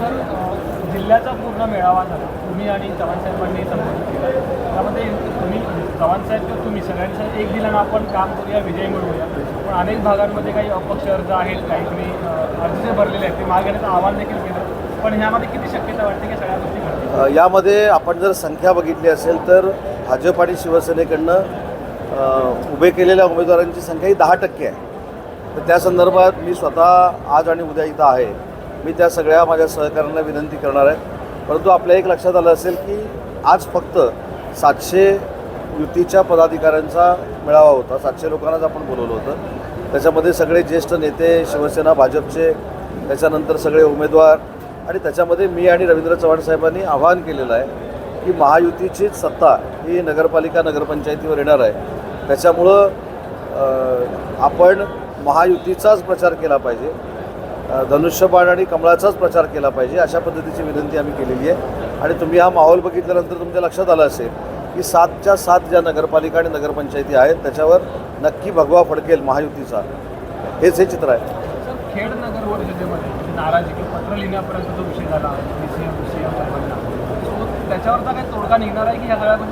Sir जिल्ह्याचा पूर्ण मेळावा झाला. तुम्ही आणि चव्हाण साहेबांनी संबोधित केला. त्यामध्ये तुम्ही चव्हाण साहेब किंवा तुम्ही सगळ्यांनी एक दिल्यानं आपण काम करूया विजय मिळवूया. पण अनेक भागांमध्ये काही अपक्ष अर्ज आहेत काही तुम्ही अर्ज जे भरलेले आहेत ते मागण्याचं आव्हान देखील केलं. पण ह्यामध्ये किती शक्यता वाटते की सगळ्या गोष्टी यामध्ये आपण जर संख्या बघितली असेल तर भाजप आणि शिवसेनेकडनं उभे केलेल्या उमेदवारांची संख्या ही दहा टक्के आहे. तर त्या संदर्भात मी स्वतः आज आणि उद्या इथं आहे. मी त्या सगळ्या माझ्या सहकाऱ्यांना विनंती करणार आहे. परंतु आपल्या एक लक्षात आलं असेल की आज फक्त सातशे युतीच्या पदाधिकाऱ्यांचा मेळावा होता. सातशे लोकांनाच आपण बोलवलं होतं. त्याच्यामध्ये सगळे ज्येष्ठ नेते शिवसेना भाजपचे त्याच्यानंतर सगळे उमेदवार आणि त्याच्यामध्ये मी आणि रवींद्र चव्हाण साहेबांनी आवाहन केलेलं आहे की महायुतीचीच सत्ता ही नगरपालिका नगरपंचायतीवर येणार आहे. त्याच्यामुळं आपण महायुतीचाच प्रचार केला पाहिजे. धनुष्यबाण आणि कमळाचाच प्रचार केला पाहिजे अशा पद्धतीची विनंती आम्ही केलेली आहे. आणि तुम्ही हा माहोल बघितल्यानंतर तुमच्या लक्षात आलं असेल की सातच्या सात ज्या नगरपालिका आणि नगरपंचायती आहेत त्याच्यावर नक्की भगवा फडकेल महायुतीचा. हेच हे चित्र आहे. खेड नगर वर जिल्ह्यामध्ये जी नाराजी किंवा पत्र लिहिण्यापर्यंत जो विषय झाला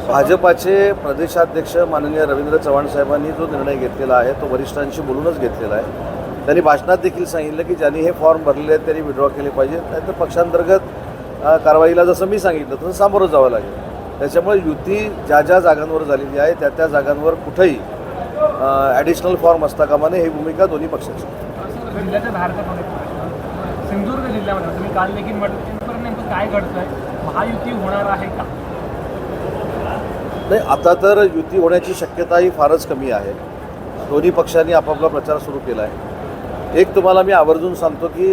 भाजपाचे प्रदेशाध्यक्ष माननीय रवींद्र चव्हाण साहेबांनी जो निर्णय घेतलेला आहे तो वरिष्ठांशी बोलूनच घेतलेला आहे. त्यांनी भाषणात देखील सांगितलं की ज्यांनी हे फॉर्म भरलेले आहेत त्यांनी विड्रॉ केले पाहिजेत. नाहीतर पक्षांतर्गत कारवाईला जसं मी सांगितलं तसं सामोरं जावं लागेल. त्याच्यामुळे युती ज्या ज्या जागांवर झालेली आहे त्या त्या जागांवर कुठंही ॲडिशनल फॉर्म असता कामा नये ही भूमिका दोन्ही पक्षाची. सिंधुदुर्ग जिल्ह्यामध्ये तुम्ही काल देखील म्हटलं नेमकं काय घडतंय? महायुती होणार आहे का? नाही आता तर युती होण्याची शक्यता ही फारच कमी आहे. दोन्ही पक्षांनी आपापला प्रचार सुरू केला आहे एक तुम्हाला मी आवर्जून सांगतो की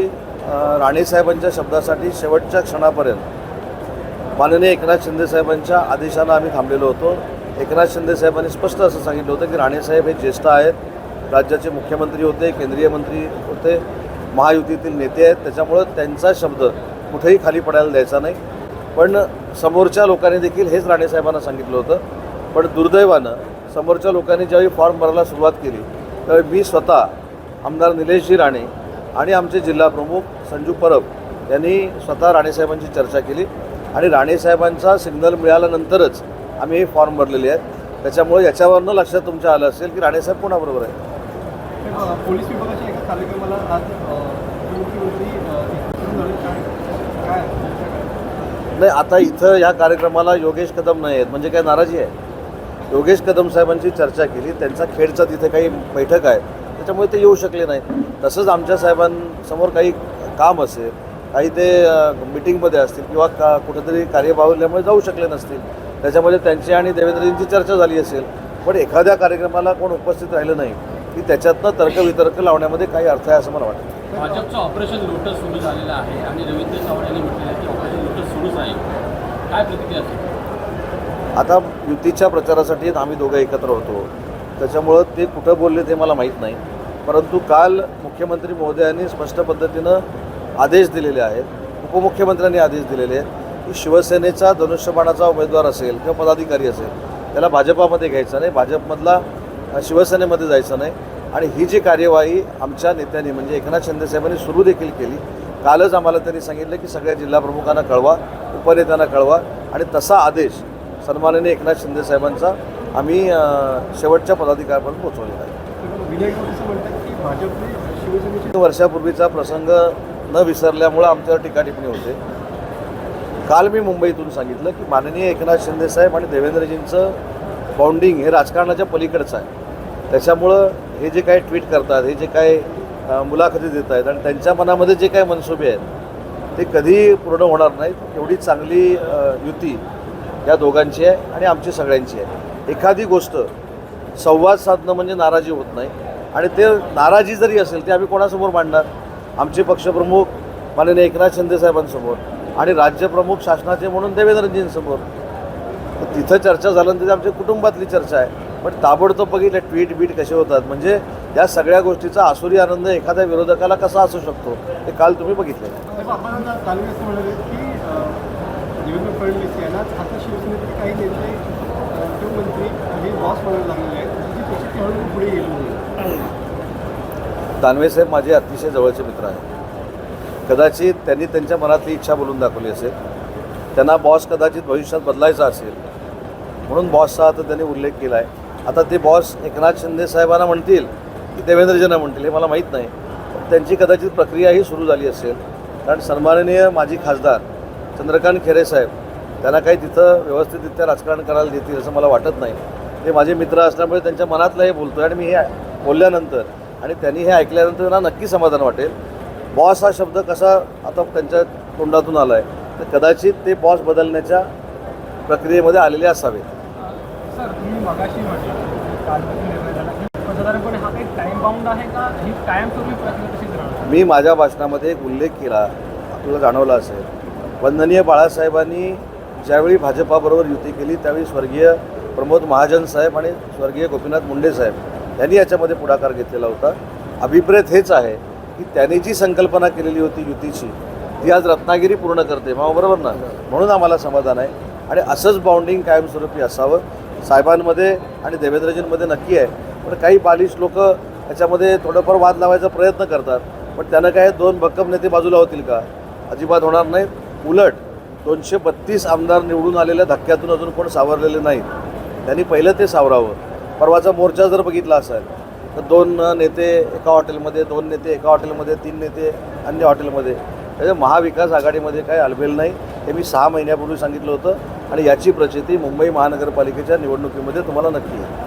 राणेसाहेबांच्या शब्दासाठी शेवटच्या क्षणापर्यंत माननीय एकनाथ शिंदेसाहेबांच्या आदेशानं आम्ही थांबलेलो होतो. एकनाथ शिंदेसाहेबांनी स्पष्ट असं सांगितलं होतं की राणेसाहेब हे ज्येष्ठ आहेत राज्याचे मुख्यमंत्री होते केंद्रीय मंत्री होते महायुतीतील नेते आहेत. त्याच्यामुळं त्यांचा शब्द कुठेही खाली पडायला द्यायचा नाही. पण समोरच्या लोकांनी देखील हेच राणेसाहेबांना सांगितलं होतं. पण दुर्दैवानं समोरच्या लोकांनी ज्यावेळी फॉर्म भरायला सुरुवात केली त्यावेळी मी स्वतः आमदार निलेशजी राणे आणि आमचे जिल्हा प्रमुख संजू परब यांनी स्वतः राणेसाहेबांची चर्चा केली. आणि राणेसाहेबांचा सिग्नल मिळाल्यानंतरच आम्ही हे फॉर्म भरलेले आहेत. त्याच्यामुळे याच्यावरनं लक्षात तुमच्या आलं असेल की राणेसाहेब कोणाबरोबर आहे पोलीस विभागाच्या एका कार्यक्रमाला आज नाही आता इथं ह्या कार्यक्रमाला योगेश कदम नाही आहेत. म्हणजे काय नाराजी आहे? योगेश कदम साहेबांची चर्चा केली. त्यांचा खेडचा तिथे काही बैठक आहे. त्याच्यामुळे ते येऊ शकले नाहीत. तसंच आमच्या साहेबांसमोर काही काम असेल काही ते मिटिंगमध्ये असतील किंवा का कुठेतरी कार्यबाहुल्यामुळे जाऊ शकले नसतील त्याच्यामध्ये त्यांची आणि देवेंद्रजींची चर्चा झाली असेल पण एखाद्या कार्यक्रमाला कोण उपस्थित राहिलं नाही की त्याच्यातनं तर्कवितर्क लावण्यामध्ये काही अर्थ आहे असं मला वाटतं. भाजपचं ऑपरेशन लोटस सुरू झालेलं आहे आणि रवींद्र चव्हाण यांनी म्हटलेलं आहे की ऑपरेशन लोटस सुरूच आहे. काय प्रतिक्रिया आता युतीच्या प्रचारासाठी आम्ही दोघं एकत्र होतो. त्याच्यामुळं ते कुठं बोलले ते मला माहीत नाही. परंतु काल मुख्यमंत्री महोदयांनी स्पष्ट पद्धतीनं आदेश दिलेले आहेत. उपमुख्यमंत्र्यांनी आदेश दिलेले आहेत की शिवसेनेचा धनुष्यबाणाचा उमेदवार असेल किंवा पदाधिकारी असेल त्याला भाजपामध्ये घ्यायचं नाही. भाजपमधला शिवसेनेमध्ये जायचं नाही. आणि ही जी कार्यवाही आमच्या नेत्यांनी म्हणजे एकनाथ शिंदे साहेबांनी सुरू देखील केली. कालच आम्हाला त्यांनी सांगितलं की सगळ्या जिल्हाप्रमुखांना कळवा उपनेत्यांना कळवा. आणि तसा आदेश सन्माननीय एकनाथ शिंदे साहेबांचा आम्ही शेवटच्या पदाधिकाऱ्यापर्यंत पोहोचवलेला आहे. वर्षापूर्वीचा प्रसंग न विसरल्यामुळं आमच्यावर टीका टिप्पणी होते. काल मी मुंबईतून सांगितलं की माननीय एकनाथ शिंदे साहेब आणि देवेंद्रजींचं बाउंडिंग हे राजकारणाच्या पलीकडचं आहे. त्याच्यामुळं हे जे काही ट्विट करतात हे जे अ, मुलाखती देत आहेत आणि त्यांच्या मनामध्ये जे काही मनसुबे आहेत ते कधी पूर्ण होणार नाहीत. एवढी चांगली युती या दोघांची आहे आणि आमची सगळ्यांची आहे. एखादी गोष्ट संवाद साधणं म्हणजे नाराजी होत नाही. आणि ते नाराजी जरी असेल ते आम्ही कोणासमोर मांडणार? आमचे पक्षप्रमुख माननीय एकनाथ शिंदे साहेबांसमोर आणि राज्यप्रमुख शासनाचे म्हणून देवेंद्रजींसमोर. तिथं चर्चा झाल्यानंतर आमच्या कुटुंबातली चर्चा आहे. पण ताबडतोब बघितलं ट्विट बीट कसे होतात? म्हणजे या सगळ्या गोष्टीचा आसुरी आनंद एखाद्या विरोधकाला कसा असू शकतो? हे काल तुम्ही बघितलं. देवेंद्र फडणवीस यांना आता शिवसेनेतील काही नेते उद्योगमंत्री हे बॉस म्हणायला लागलेले आहेत. पुढे दानवे साहेब माझे अतिशय जवळचे मित्र आहेत. कदाचित त्यांनी त्यांच्या मनातली इच्छा बोलून दाखवली असेल. त्यांना बॉस कदाचित भविष्यात बदलायचा असेल. म्हणून बॉसचा आता त्यांनी उल्लेख केला आहे आता ते बॉस एकनाथ शिंदे साहेबांना म्हणतील की देवेंद्रजींना म्हणतील हे मला माहीत नाही. त्यांची कदाचित प्रक्रियाही सुरू झाली असेल. कारण सन्माननीय माजी खासदार चंद्रकांत खेरे साहेब त्यांना काही तिथं व्यवस्थितरित्या राजकारण करायला देतील असं मला वाटत नाही. ते माझे मित्र असल्यामुळे त्यांच्या मनातलं हे बोलतो आणि मी हे बोलल्यानंतर आणि त्यांनी हे ऐकल्यानंतर त्यांना नक्की समाधान वाटेल. बॉस हा शब्द कसा आता त्यांच्या तोंडातून आला आहे तर कदाचित ते बॉस बदलण्याच्या प्रक्रियेमध्ये आलेले असावे. मी माझ्या भाषणामध्ये एक उल्लेख केला आपल्याला जाणवला असेल. वंदनीय बाळासाहेबांनी ज्यावेळी भाजपाबरोबर युती केली त्यावेळी स्वर्गीय प्रमोद महाजन साहेब आणि स्वर्गीय गोपीनाथ मुंडे साहेब यांनी याच्यामध्ये पुढाकार घेतलेला होता. अभिप्रेत हेच आहे की त्यांनी जी संकल्पना केलेली होती युतीची ती आज रत्नागिरी पूर्ण करते. मग बरोबर ना? म्हणून आम्हाला समाधान आहे. आणि असंच बाउंडिंग कायमस्वरूपी असावं. साहेबांमध्ये आणि देवेंद्रजींमध्ये नक्की आहे. पण काही बालिश लोक याच्यामध्ये थोडंफार वाद लावायचा प्रयत्न करतात. पण त्यानं काय दोन भक्कम नेते बाजूला होतील का? अजिबात होणार नाहीत. उलट दोनशे बत्तीस आमदार निवडून आलेल्या धक्क्यातून अजून कोण सावरलेले नाहीत त्यांनी पहिलं ते सावरावं. परवाचा मोर्चा जर बघितला असेल तर दोन नेते एका हॉटेलमध्ये दोन नेते एका हॉटेलमध्ये तीन नेते अन्य हॉटेलमध्ये. त्याच्या महाविकास आघाडीमध्ये काय अलबेल नाही. हे मी सहा महिन्यापूर्वी सांगितलं होतं आणि याची प्रचिती मुंबई महानगरपालिकेच्या निवडणुकीमध्ये तुम्हाला नक्की आहे.